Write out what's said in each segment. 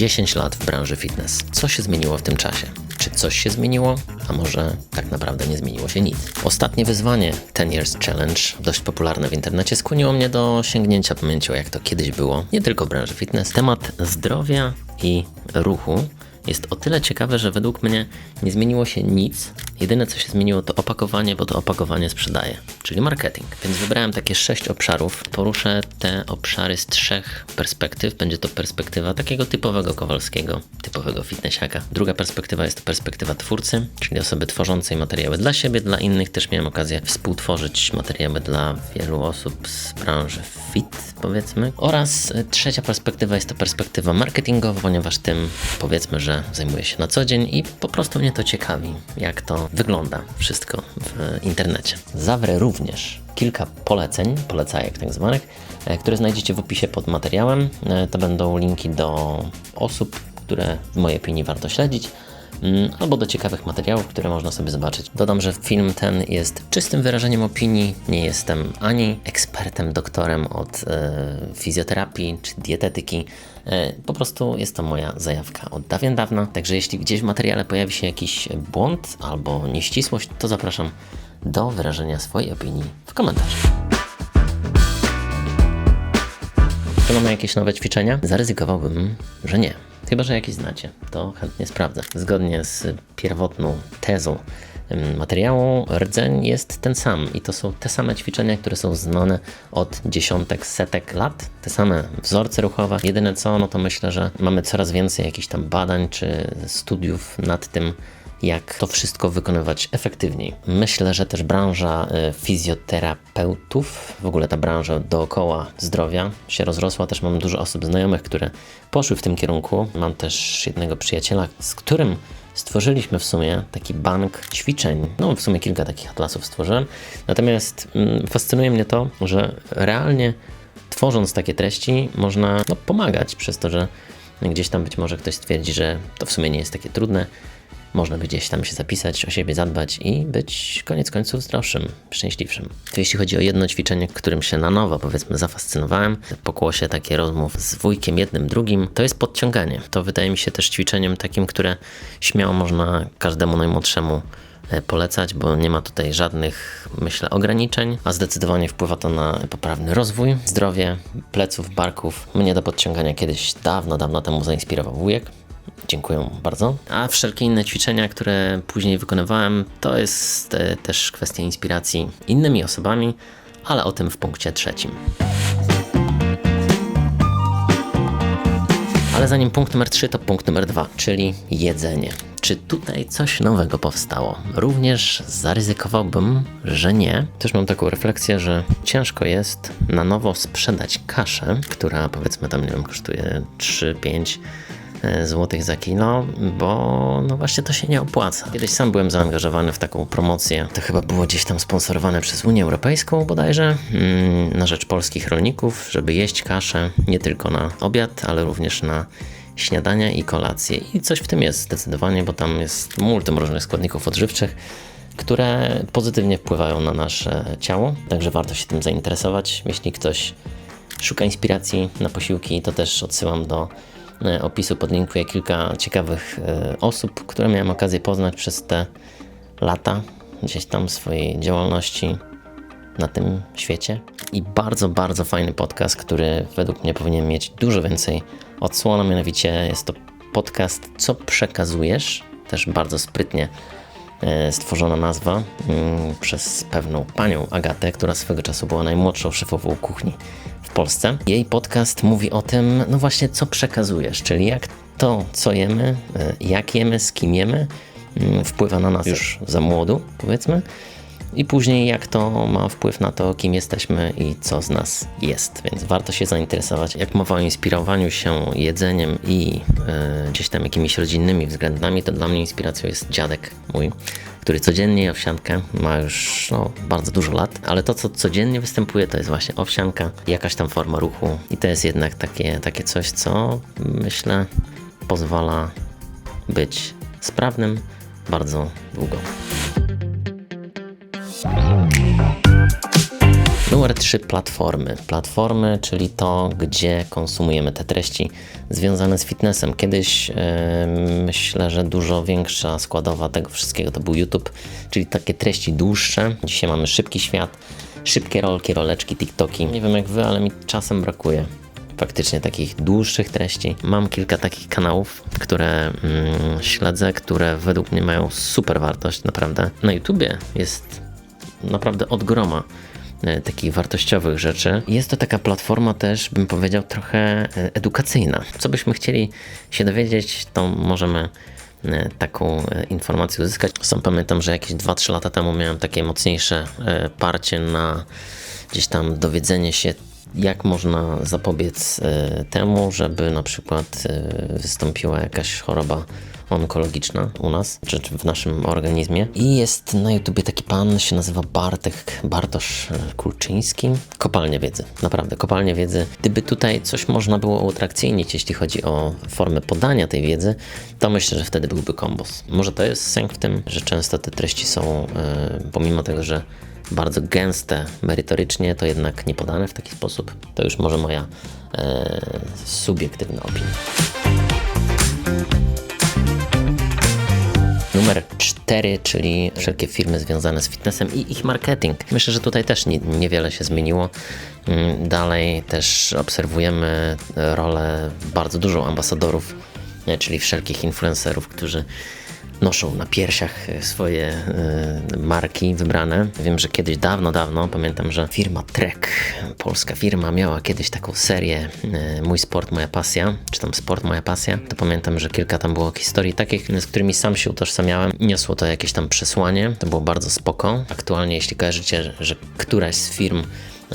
10 lat w branży fitness. Co się zmieniło w tym czasie? Czy coś się zmieniło? A może tak naprawdę nie zmieniło się nic? Ostatnie wyzwanie 10 Years Challenge, dość popularne w internecie, skłoniło mnie do sięgnięcia pamięcią, jak to kiedyś było, nie tylko w branży fitness. Temat zdrowia i ruchu jest o tyle ciekawe, że według mnie nie zmieniło się nic. Jedyne co się zmieniło to opakowanie, bo to opakowanie sprzedaje, czyli marketing. Więc wybrałem takie sześć obszarów. Poruszę te obszary z trzech perspektyw. Będzie to perspektywa takiego typowego Kowalskiego, typowego fitnessiaka. Druga perspektywa jest to perspektywa twórcy, czyli osoby tworzącej materiały dla siebie, dla innych. Też miałem okazję współtworzyć materiały dla wielu osób z branży fit, powiedzmy. Oraz y, trzecia perspektywa jest to perspektywa marketingowa, ponieważ tym powiedzmy, że zajmuję się na co dzień i po prostu mnie to ciekawi, jak to wygląda wszystko w internecie. Zawrę również kilka poleceń, polecajek tak zwanych, e, które znajdziecie w opisie pod materiałem. E, To będą linki do osób, które w mojej opinii warto śledzić albo do ciekawych materiałów, które można sobie zobaczyć. Dodam, że film ten jest czystym wyrażeniem opinii. Nie jestem ani ekspertem, doktorem od e, fizjoterapii czy dietetyki. E, po prostu jest to moja zajawka od dawien dawna. Także jeśli gdzieś w materiale pojawi się jakiś błąd albo nieścisłość, to zapraszam do wyrażenia swojej opinii w komentarzu. Czy mamy jakieś nowe ćwiczenia? Zaryzykowałbym, że nie. Chyba, że jakieś znacie, to chętnie sprawdzę. Zgodnie z pierwotną tezą materiału, rdzeń jest ten sam i to są te same ćwiczenia, które są znane od dziesiątek, setek lat, te same wzorce ruchowe. Jedyne co, no to myślę, że mamy coraz więcej jakichś tam badań czy studiów nad tym, jak to wszystko wykonywać efektywniej. Myślę, że też branża y, fizjoterapeutów, w ogóle ta branża dookoła zdrowia się rozrosła. Też mam dużo osób znajomych, które poszły w tym kierunku. Mam też jednego przyjaciela, z którym stworzyliśmy w sumie taki bank ćwiczeń. No, w sumie kilka takich atlasów stworzyłem. Natomiast mm, fascynuje mnie to, że realnie tworząc takie treści, można no, pomagać przez to, że gdzieś tam być może ktoś stwierdzi, że to w sumie nie jest takie trudne. Można by gdzieś tam się zapisać, o siebie zadbać i być koniec końców zdrowszym, szczęśliwszym. To jeśli chodzi o jedno ćwiczenie, którym się na nowo powiedzmy zafascynowałem, pokłosie takie rozmów z wujkiem jednym, drugim, to jest podciąganie. To wydaje mi się też ćwiczeniem takim, które śmiało można każdemu najmłodszemu e, polecać, bo nie ma tutaj żadnych, myślę, ograniczeń, a zdecydowanie wpływa to na poprawny rozwój, zdrowie pleców, barków. Mnie do podciągania kiedyś dawno, dawno temu zainspirował wujek. Dziękuję bardzo. A wszelkie inne ćwiczenia, które później wykonywałem, to jest e, też kwestia inspiracji innymi osobami, ale o tym w punkcie trzecim. Ale zanim punkt numer 3, to punkt numer 2, czyli jedzenie. Czy tutaj coś nowego powstało? Również zaryzykowałbym, że nie. Też mam taką refleksję, że ciężko jest na nowo sprzedać kaszę, która powiedzmy tam, nie wiem, kosztuje 3-5 złotych za kilo, bo no właśnie to się nie opłaca. Kiedyś sam byłem zaangażowany w taką promocję, to chyba było gdzieś tam sponsorowane przez Unię Europejską bodajże, mm, na rzecz polskich rolników, żeby jeść kaszę nie tylko na obiad, ale również na śniadania i kolacje. I coś w tym jest zdecydowanie, bo tam jest multum różnych składników odżywczych, które pozytywnie wpływają na nasze ciało, także warto się tym zainteresować. Jeśli ktoś szuka inspiracji na posiłki, to też odsyłam do e, opisu, podlinkuję kilka ciekawych e, osób, które miałem okazję poznać przez te lata gdzieś tam swojej działalności na tym świecie. I bardzo, bardzo fajny podcast, który według mnie powinien mieć dużo więcej odsłon, mianowicie jest to podcast Co przekazujesz? Też bardzo sprytnie e, stworzona nazwa mm, przez pewną panią Agatę, która swego czasu była najmłodszą szefową kuchni w Polsce. Jej podcast mówi o tym, no właśnie, co przekazujesz, czyli jak to, co jemy, e, jak jemy, z kim jemy, mm, wpływa na nas już za młodu, powiedzmy. I później jak to ma wpływ na to, kim jesteśmy i co z nas jest. Więc warto się zainteresować. Jak mowa o inspirowaniu się jedzeniem i e, gdzieś tam jakimiś rodzinnymi względami, to dla mnie inspiracją jest dziadek mój, który codziennie je owsiankę, ma już no, bardzo dużo lat, ale to, co codziennie występuje, to jest właśnie owsianka, jakaś tam forma ruchu i to jest jednak takie, takie coś, co myślę pozwala być sprawnym bardzo długo. Numer 3 platformy. Platformy, czyli to, gdzie konsumujemy te treści związane z fitnessem. Kiedyś e, myślę, że dużo większa składowa tego wszystkiego to był YouTube, czyli takie treści dłuższe. Dzisiaj mamy szybki świat, szybkie rolki, roleczki, TikToki. Nie wiem jak wy, ale mi czasem brakuje faktycznie takich dłuższych treści. Mam kilka takich kanałów, które mm, śledzę, które według mnie mają super wartość, naprawdę. Na YouTubie jest naprawdę od groma e, takich wartościowych rzeczy. Jest to taka platforma też, bym powiedział, trochę e, edukacyjna. Co byśmy chcieli się dowiedzieć, to możemy e, taką informację uzyskać. Sam pamiętam, że jakieś 2-3 lata temu miałem takie mocniejsze parcie na gdzieś tam dowiedzenie się jak można zapobiec temu, żeby na przykład wystąpiła jakaś choroba onkologiczna u nas, czy, w naszym organizmie. I jest na YouTubie taki pan, się nazywa Bartek, Bartosz Kulczyński. Kopalnia wiedzy, naprawdę, kopalnia wiedzy. Gdyby tutaj coś można było utrakcyjnić, jeśli chodzi o formę podania tej wiedzy, to myślę, że wtedy byłby kombos. Może to jest sęk w tym, że często te treści są, yy, pomimo tego, że bardzo gęste merytorycznie, to jednak nie podane w taki sposób. To już może moja e, subiektywna opinia. Numer 4, czyli wszelkie firmy związane z fitnessem i ich marketing. Myślę, że tutaj też nie, niewiele się zmieniło. Mm, dalej też obserwujemy rolę bardzo dużą ambasadorów, czyli wszelkich influencerów, którzy noszą na piersiach e, swoje y, marki wybrane. Wiem, że kiedyś dawno, dawno, pamiętam, że firma Trek, polska firma, miała kiedyś taką serię y, Mój sport, moja pasja, czy tam sport, moja pasja. To pamiętam, że kilka tam było historii takich, z którymi sam się utożsamiałem. Niosło to jakieś tam przesłanie, to było bardzo spoko. Aktualnie, jeśli kojarzycie, że któraś z firm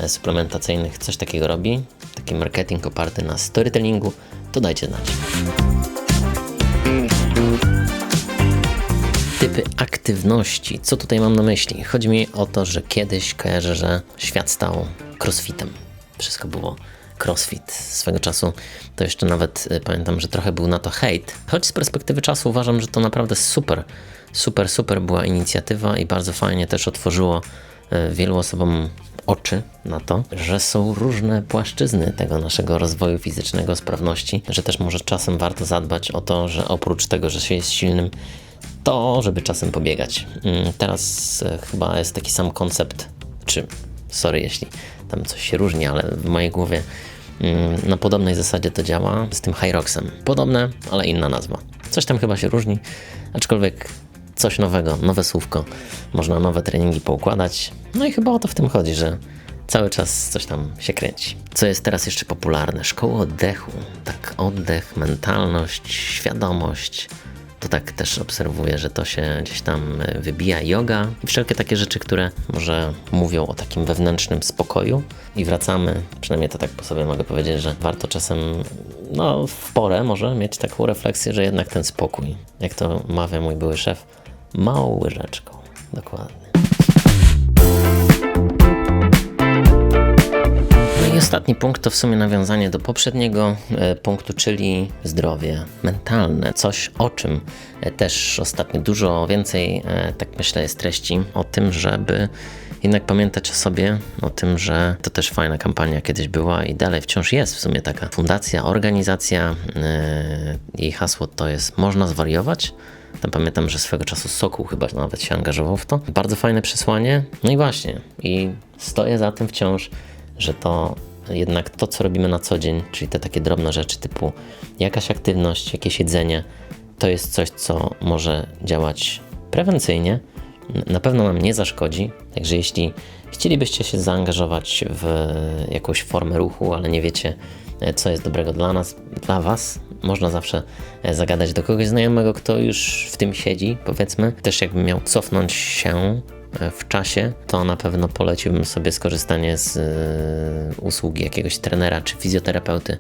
suplementacyjnych coś takiego robi, taki marketing oparty na storytellingu, to dajcie znać. Typy aktywności. Co tutaj mam na myśli? Chodzi mi o to, że kiedyś kojarzę, że świat stał crossfitem. Wszystko było crossfit swego czasu. To jeszcze nawet y, pamiętam, że trochę był na to hejt. Choć z perspektywy czasu uważam, że to naprawdę super, super, super była inicjatywa i bardzo fajnie też otworzyło y, wielu osobom oczy na to, że są różne płaszczyzny tego naszego rozwoju fizycznego, sprawności, że też może czasem warto zadbać o to, że oprócz tego, że się jest silnym, to, żeby czasem pobiegać. Mm, teraz e, chyba jest taki sam koncept, czy sorry, jeśli tam coś się różni, ale w mojej głowie mm, na podobnej zasadzie to działa z tym Hyroxem. Podobne, ale inna nazwa. Coś tam chyba się różni, aczkolwiek coś nowego, nowe słówko, można nowe treningi poukładać. No i chyba o to w tym chodzi, że cały czas coś tam się kręci. Co jest teraz jeszcze popularne? Szkoły oddechu. Tak, oddech, mentalność, świadomość to tak też obserwuję, że to się gdzieś tam e, wybija yoga i wszelkie takie rzeczy, które może mówią o takim wewnętrznym spokoju i wracamy, przynajmniej to tak po sobie mogę powiedzieć, że warto czasem no w porę może mieć taką refleksję, że jednak ten spokój, jak to mawia mój były szef, małą łyżeczką. Dokładnie. Ostatni punkt to w sumie nawiązanie do poprzedniego e, punktu, czyli zdrowie mentalne. Coś o czym e, też ostatnio dużo więcej, e, tak myślę, jest treści o tym, żeby jednak pamiętać o sobie, o tym, że to też fajna kampania kiedyś była i dalej wciąż jest w sumie taka fundacja, organizacja. Jej hasło to jest Można zwariować. Tam pamiętam, że swego czasu Sokół chyba nawet się angażował w to. Bardzo fajne przesłanie. No i właśnie, i stoję za tym wciąż że to jednak to, co robimy na co dzień, czyli te takie drobne rzeczy typu jakaś aktywność, jakieś jedzenie, to jest coś, co może działać prewencyjnie, na pewno nam nie zaszkodzi. Także jeśli chcielibyście się zaangażować w jakąś formę ruchu, ale nie wiecie, co jest dobrego dla nas, dla Was, można zawsze zagadać do kogoś znajomego, kto już w tym siedzi, powiedzmy. Też jakby miał cofnąć się w czasie, to na pewno poleciłbym sobie skorzystanie z y, usługi jakiegoś trenera czy fizjoterapeuty,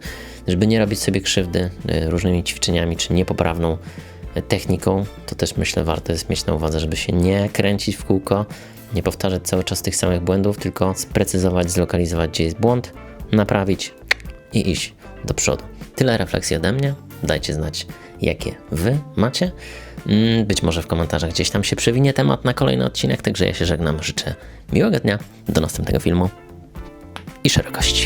żeby nie robić sobie krzywdy y, różnymi ćwiczeniami czy niepoprawną techniką. To też myślę warto jest mieć na uwadze, żeby się nie kręcić w kółko, nie powtarzać cały czas tych samych błędów, tylko sprecyzować, zlokalizować, gdzie jest błąd, naprawić i iść do przodu. Tyle refleksji ode mnie. Dajcie znać, jakie Wy macie. Mm, być może w komentarzach gdzieś tam się przewinie temat na kolejny odcinek, także ja się żegnam. Życzę miłego dnia. Do następnego filmu. i szerokości.